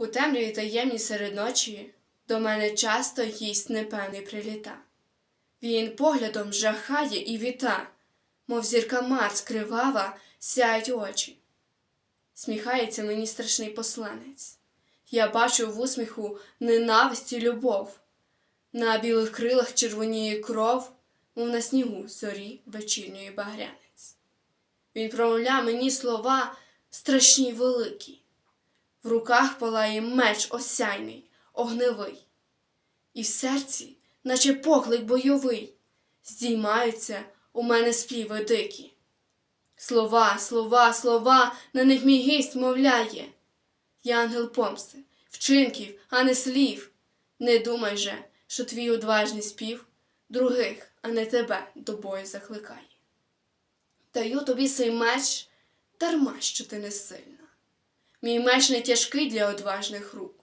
У темряві таємній серед ночі до мене часто гість непевний приліта. Він поглядом жахає і віта, мов зірка Марс кривава, сяють очі. Сміхається мені страшний посланець. Я бачу в усміху ненависть і любов. На білих крилах червоніє кров, мов на снігу зорі вечірньої багрянець. Він промовляє мені слова страшні й великі. В руках палає меч осяйний, огневий, і в серці, наче поклик бойовий, здіймаються у мене співи дикі. Слова, слова, слова, на них мій гість мовляє. Я ангел помсти, вчинків, а не слів. Не думай же, що твій одважний спів других, а не тебе до бою закликає. Даю тобі цей меч дарма, що ти не сильна. Мій меч не тяжкий для одважних рук.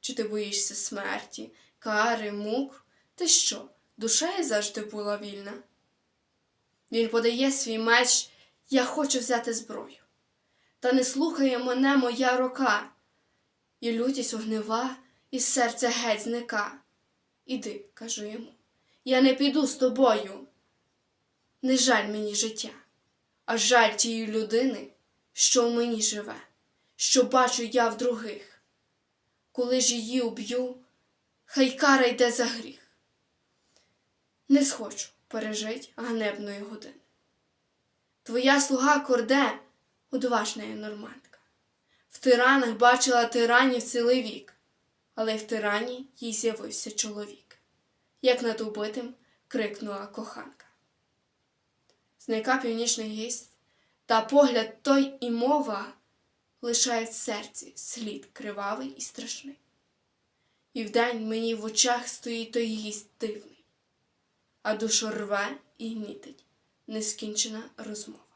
Чи ти боїшся смерті, кари, мук? Ти що, душа завжди була вільна? Він подає свій меч, я хочу взяти зброю. Та не слухає мене моя рука, і лютість огнева із серця геть зника. Іди, кажу йому, я не піду з тобою. Не жаль мені життя, а жаль тієї людини, що в мені живе, що бачу я в других. Коли ж її уб'ю, хай кара йде за гріх. Не схочу пережить ганебної години. Твоя слуга корде, одважна є нормандка. В тиранах бачила тиранів цілий вік, але в тирані їй з'явився чоловік, як над убитим крикнула коханка. Знайка північний гість, та погляд той і мова лишають в серці слід кривавий і страшний. І вдень мені в очах стоїть той гість дивний, а душу рве і гнітить нескінчена розмова.